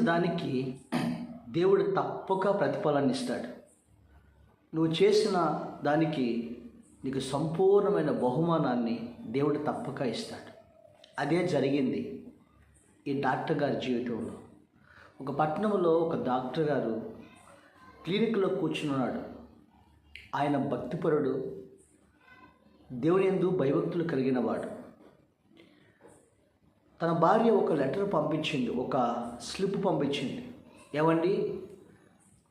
దానికి దేవుడు తప్పక ప్రతిఫలాన్ని ఇస్తాడు. నువ్వు చేసిన దానికి నీకు సంపూర్ణమైన బహుమానాన్ని దేవుడు తప్పక ఇస్తాడు. అదే జరిగింది ఈ డాక్టర్ గారి జీవితంలో. ఒక పట్టణంలో ఒక డాక్టర్ గారు క్లినిక్లో కూర్చున్నాడు. ఆయన భక్తిపరుడు దేవుని ఎందు భయభక్తులు కలిగిన వాడు. తన భార్య ఒక లెటర్ పంపించింది ఒక స్లిప్ పంపించింది. ఏమండి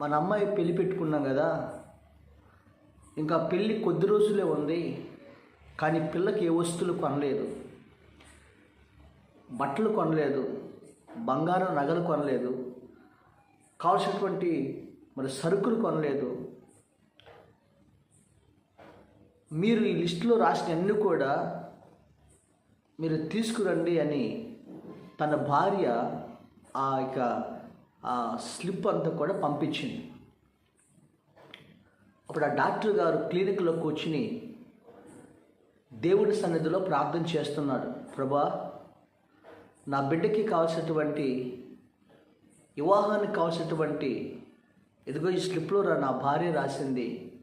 మన అమ్మాయి పెళ్ళి పెట్టుకున్నాం కదా ఇంకా పెళ్ళి కొద్ది రోజులే ఉంది కానీ పిల్లకి ఏ వస్తువులు కొనలేదు బట్టలు కొనలేదు బంగారం నగలు కొనలేదు కావాల్సినటువంటి మరి సరుకులు కొనలేదు. మీరు ఈ లిస్టులో రాసిన అన్ని కూడా మీరు తీసుకురండి అని తన భార్య ఆ యొక్క ఆ స్లిప్ అంతా కూడా పంపించింది. అప్పుడు ఆ డాక్టర్ గారు క్లినిక్లో కూర్చుని దేవుడి సన్నిధిలో ప్రార్థన చేస్తున్నాడు. ప్రభా నా బిడ్డకి కావాల్సినటువంటి వివాహానికి కావాల్సినటువంటి ఇదిగో ఈ స్లిప్లో రా నా భార్య రాసింది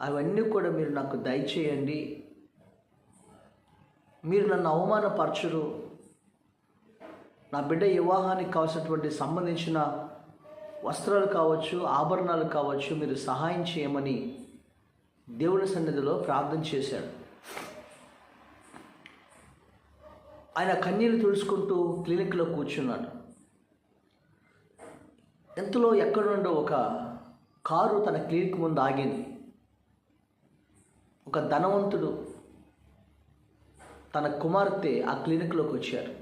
అవన్నీ కూడా మీరు నాకు దయచేయండి. మీరు నన్ను అవమానపరచరు. నా బిడ్డ వివాహానికి కావాల్సినటువంటి సంబంధించిన వస్త్రాలు కావచ్చు ఆభరణాలు కావచ్చు మీరు సహాయం చేయమని దేవుని సన్నిధిలో ప్రార్థన చేశాడు. ఆయన కన్నీరు తుడుచుకుంటూ క్లినిక్లో కూర్చున్నాడు. ఎంతలో ఎక్కడ నుండో ఒక కారు తన క్లినిక్ ముందు ఆగింది. ఒక ధనవంతుడు తన కుమార్తె ఆ క్లినిక్లోకి వచ్చారు.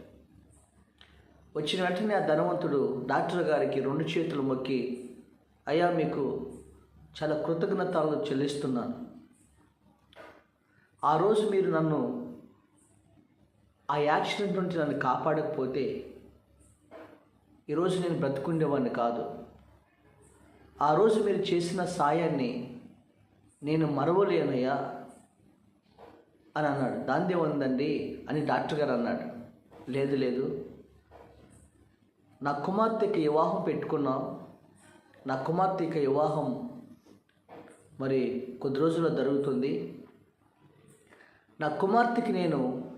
వచ్చిన వెంటనే ఆ ధనవంతుడు డాక్టర్ గారికి రెండు చేతులు మొక్కి అయ్యా మీకు చాలా కృతజ్ఞతలు చెల్లిస్తున్నాను. ఆ రోజు మీరు నన్ను ఆ యాక్సిడెంట్ నుండి నన్ను కాపాడకపోతే ఈరోజు నేను బ్రతుకుండేవాడిని కాదు. ఆ రోజు మీరు చేసిన సాయాన్ని నేను మరవలేనయ్యా. అని అన్నాడు. దాందే ఉందండి? అని డాక్టర్ గారు అన్నాడు. లేదు లేదు. నా కుమార్తెకి వివాహం పెట్టుకున్నాం. నా కుమార్తెకి వివాహం మరి కొద్ది రోజుల్లో జరుగుతుంది. నా కుమార్తెకి నేను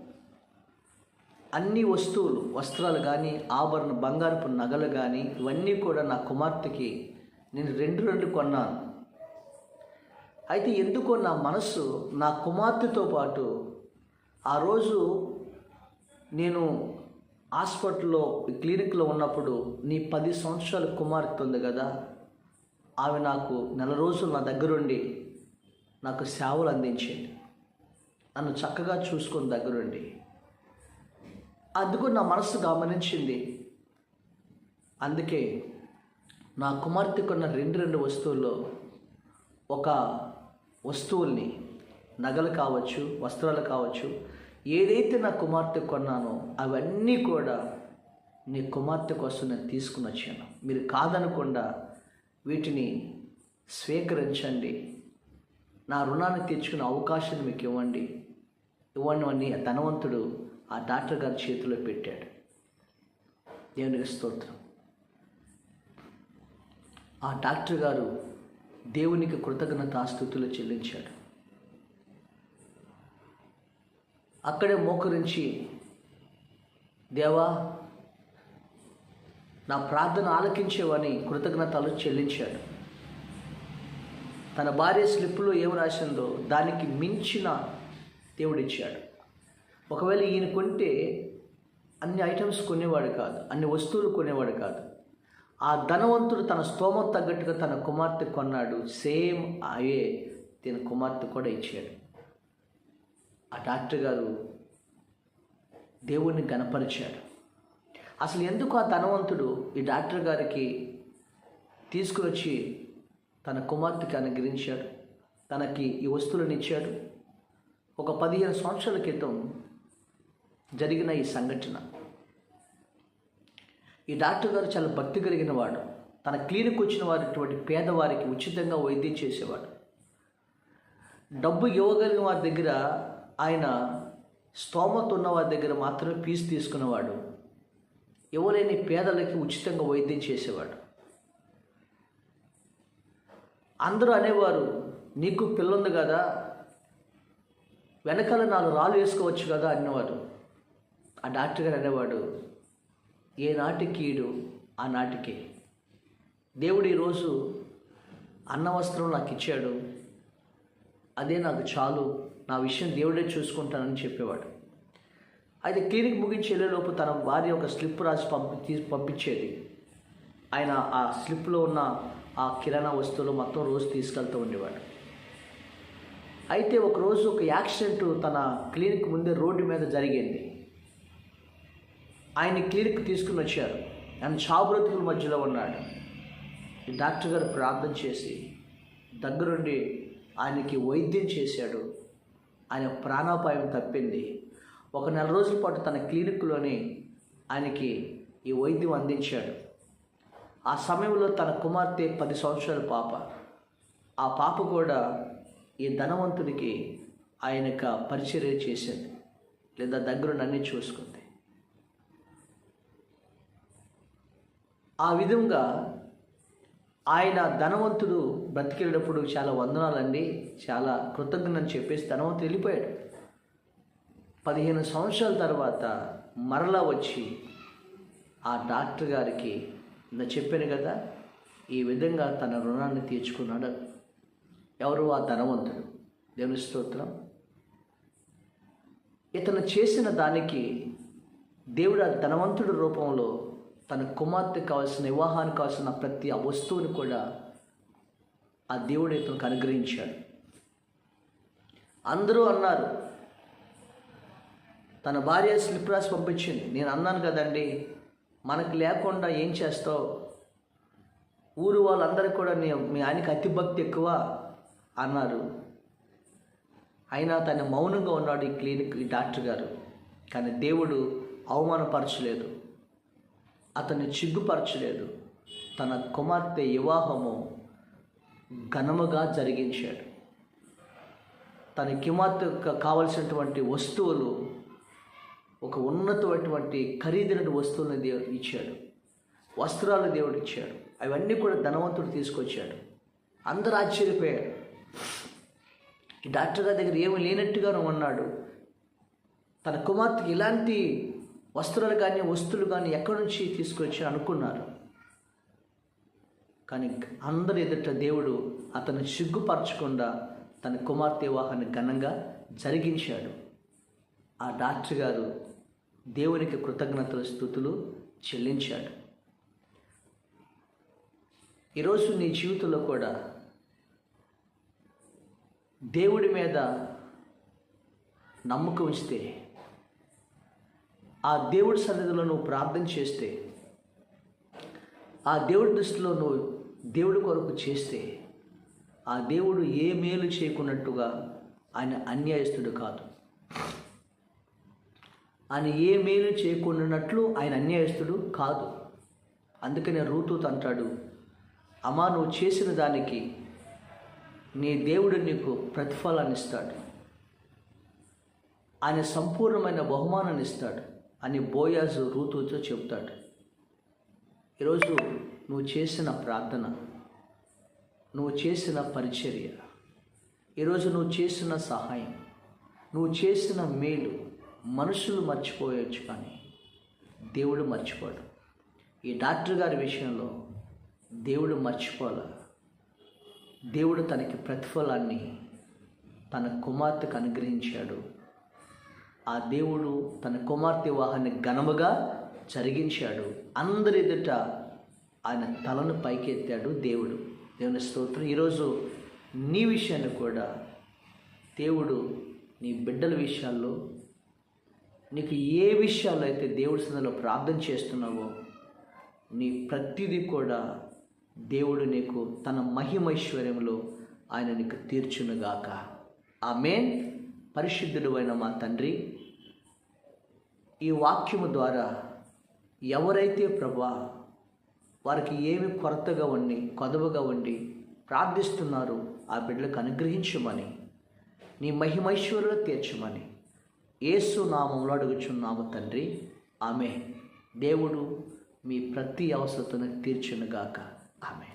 అన్ని వస్తువులు వస్త్రాలు కానీ ఆభరణ బంగారపు నగలు కానీ ఇవన్నీ కూడా నా కుమార్తెకి నేను రెండు రెండు కొన్నాను. అయితే ఎందుకో నా మనస్సు నా కుమార్తెతో పాటు ఆ రోజు నేను హాస్పిటల్లో క్లినిక్లో ఉన్నప్పుడు నీ పది సంవత్సరాల కుమార్తె ఉంది కదా ఆమె నాకు నెల రోజులు నా దగ్గరుండి నాకు సేవలు అందించింది. నన్ను చక్కగా చూసుకుని దగ్గరుండి. అందుకు నా మనసు గమనించింది. అందుకే నా కుమార్తెకున్న రెండు రెండు వస్తువుల్లో ఒక వస్తువుల్ని నగలు కావచ్చు వస్త్రాలు కావచ్చు ఏదైతే నా కుమార్తె కొన్నానో అవన్నీ కూడా నీ కుమార్తె కోసం నేను తీసుకుని వచ్చాను. మీరు కాదనకుండా వీటిని స్వీకరించండి. నా రుణాన్ని తీర్చుకునే అవకాశాన్ని మీకు ఇవ్వండి. ఇవ్వండి అని ధనవంతుడు ఆ డాక్టర్ గారి చేతిలో పెట్టాడు. దేవునికి స్తోత్రం. ఆ డాక్టర్ గారు దేవునికి కృతజ్ఞతాస్థుతులు చెల్లించాడు. అక్కడే మోకరించి దేవా నా ప్రార్థన ఆలకించేవని కృతజ్ఞతలు చెల్లించాడు. తన భార్య స్లిప్లో ఏం రాసిందో దానికి మించిన దేవుడిచ్చాడు. ఒకవేళ ఈయన కొంటే అన్ని ఐటమ్స్ కొనేవాడు కాదు అన్ని వస్తువులు కొనేవాడు కాదు. ఆ ధనవంతుడు తన స్తోమం తగ్గట్టుగా తన కుమార్తె కొన్నాడు. సేమ్ అవే తన కుమార్తె కూడా ఇచ్చాడు. ఆ డాక్టర్ గారు దేవుణ్ణి గనపరిచాడు అసలు ఎందుకు ఆ ధనవంతుడు ఈ డాక్టర్ గారికి తీసుకువచ్చి తన కుమార్తెకి అనుగ్రహించాడు? తనకి ఈ వస్తువులను ఇచ్చాడు? ఒక పదిహేను సంవత్సరాల క్రితం జరిగిన ఈ సంఘటన. ఈ డాక్టర్ గారు చాలా భక్తి కలిగిన వాడు. తన క్లినిక్ వచ్చిన వారిటువంటి పేదవారికి ఉచితంగా వైద్యం చేసేవాడు. డబ్బు ఇవ్వగలిగిన వారి దగ్గర ఆయన స్తోమత ఉన్న వారి దగ్గర మాత్రమే ఫీజు తీసుకునేవాడు ఇవ్వలేని పేదలకి ఉచితంగా వైద్యం చేసేవాడు. అందరూ అనేవారు నీకు పిల్లుంది కదా వెనకాల నాలుగు రాళ్ళు వేసుకోవచ్చు కదా అనేవారు ఆ డాక్టర్ గారు అనేవాడు ఏ నాటికీడు ఆనాటికే దేవుడు ఈరోజు అన్న వస్త్రం నాకు ఇచ్చాడు. అదే నాకు చాలు. నా విషయం దేవుడే చూసుకుంటానని చెప్పేవాడు. అయితే క్లినిక్ ముగించి వెళ్ళేలోపు తన భార్య ఒక స్లిప్ రాసి పంపి తీసి పంపించేది. ఆయన ఆ స్లిప్లో ఉన్న ఆ కిరాణా వస్తువులు మొత్తం రోజు తీసుకెళ్తూ ఉండేవాడు. అయితే ఒకరోజు ఒక యాక్సిడెంట్ తన క్లినిక్ ముందే రోడ్డు మీద జరిగింది. ఆయన క్లినిక్ తీసుకుని వచ్చారు. ఆయన చాబురతుల మధ్యలో ఉన్నాడు. ఈ డాక్టర్ గారు ప్రార్థన చేసి దగ్గరుండి ఆయనకి వైద్యం చేశాడు. ఆయన ప్రాణాపాయం తప్పింది. ఒక నెల రోజుల పాటు తన క్లినిక్లోనే ఆయనకి ఈ వైద్యం అందించాడు. ఆ సమయంలో తన కుమార్తె పది సంవత్సరాల పాప. ఆ పాప కూడా ఈ ధనవంతుడికి ఆయన పరిచర్య చేసింది. లేదా దగ్గరుండి అన్నీ చూసుకుంది. ఆ విధంగా ఆయన ధనవంతుడు బ్రతికెళ్ళేటప్పుడు చాలా వందనాలండి. చాలా కృతజ్ఞతని చెప్పేసి ధనవంతుడు వెళ్ళిపోయాడు. పదిహేను సంవత్సరాల తర్వాత మరలా వచ్చి ఆ డాక్టర్ గారికి నేను చెప్పాను కదా ఈ విధంగా తన రుణాన్ని తీర్చుకున్నాడు. ఎవరు? ఆ ధనవంతుడు. దేవుని స్తోత్రం. ఇతను చేసిన దానికి దేవుడు ఆ ధనవంతుడి రూపంలో తన కుమార్తె కావాల్సిన వివాహానికి కావాల్సిన ప్రతి ఆ వస్తువుని కూడా ఆ దేవుడు ఇతనికి అనుగ్రహించాడు. అందరూ అన్నారు తన భార్య స్లిప్ రాసి పంపించింది. నేను అన్నాను కదండి మనకు లేకుండా ఏం చేస్తావు? ఊరు వాళ్ళందరికీ కూడా నీ మీ ఆయనకి అతిభక్తి ఎక్కువ అన్నారు. అయినా తను మౌనంగా ఉన్నాడు ఈ క్లినిక్ ఈ డాక్టర్ గారు. కానీ దేవుడు అవమానపరచలేదు. అతన్ని చిగ్గుపరచలేదు. తన కుమార్తె వివాహము ఘనముగా జరిగించాడు. తన కుమార్తె కావలసినటువంటి వస్తువులు ఒక ఉన్నతమైనటువంటి ఖరీదైన వస్తువులను దేవుడు ఇచ్చాడు. వస్త్రాలు దేవుడు ఇచ్చాడు. అవన్నీ కూడా ధనవంతుడు తీసుకొచ్చాడు. అందరూ ఆశ్చర్యపోయాడు డాక్టర్ గారి దగ్గర ఏమీ లేనట్టుగానే ఉన్నాడు. తన కుమార్తెకి ఇలాంటి వస్త్రాలు కానీ వస్తువులు కానీ ఎక్కడి నుంచి తీసుకొచ్చి అనుకున్నారు. కానీ అందరి ఎదుట దేవుడు అతను సిగ్గుపరచకుండా తన కుమార్తె వివాహాన్ని ఘనంగా జరిగించాడు. ఆ డాక్టర్ గారు దేవునికి కృతజ్ఞతల స్థుతులు చెల్లించాడు. ఈరోజు నీ జీవితంలో కూడా దేవుడి మీద నమ్మకం ఉంచితే ఆ దేవుడి సన్నిధిలో నువ్వు ప్రార్థన చేస్తే ఆ దేవుడి దృష్టిలో నువ్వు దేవుడి కొరకు చేస్తే ఆ దేవుడు ఏ మేలు చేయకున్నట్టుగా ఆయన అన్యాయస్తుడు కాదు. ఆయన ఏ మేలు చేయకున్నట్లు ఆయన అన్యాయస్తుడు కాదు. అందుకనే రూతూత్ అంటాడు అమ్మా నువ్వు చేసిన దానికి నీ దేవుడు నీకు ప్రతిఫలాన్ని ఇస్తాడు. ఆయన సంపూర్ణమైన బహుమానాన్ని ఇస్తాడు. అని బోయాజు రూతుతో చెప్తాడు ఈరోజు నువ్వు చేసిన ప్రార్థన నువ్వు చేసిన పరిచర్య ఈరోజు నువ్వు చేసిన సహాయం నువ్వు చేసిన మేలు మనుషులు మర్చిపోయచ్చు కానీ దేవుడు మర్చిపోడు. ఈ డాక్టర్ గారి విషయంలో దేవుడు మర్చిపోలే. దేవుడు తనకి ప్రతిఫలాన్ని తన కుమార్తెకు అనుగ్రహించాడు. ఆ దేవుడు తన కుమార్తె వివాహాన్ని ఘనముగా జరిగించాడు. అందరి ఎదుట ఆయన తలను పైకెత్తాడు దేవుడు. దేవుని స్తోత్రం. ఈరోజు నీ విషయాన్ని కూడా దేవుడు నీ బిడ్డల విషయాల్లో నీకు ఏ విషయాల్లో అయితే దేవుడి సందలో ప్రార్థన చేస్తున్నావో నీ ప్రతిదీ కూడా దేవుడు నీకు తన మహిమైశ్వర్యంలో ఆయన నీకు తీర్చునుగాక. ఆమెన్. పరిశుద్ధుడు అయిన మా తండ్రి ఈ వాక్యము ద్వారా ఎవరైతే ప్రభా వారికి ఏమి కొరతగా ఉండి కొదవగా ఉండి ప్రార్థిస్తున్నారో ఆ బిడ్డలకు అనుగ్రహించమని నీ మహిమైశ్వరులు తీర్చమని ఏసు నామంలో అడుగుచున్నాము తండ్రి. ఆమె దేవుడు మీ ప్రతి అవసరతను తీర్చునుగాక ఆమె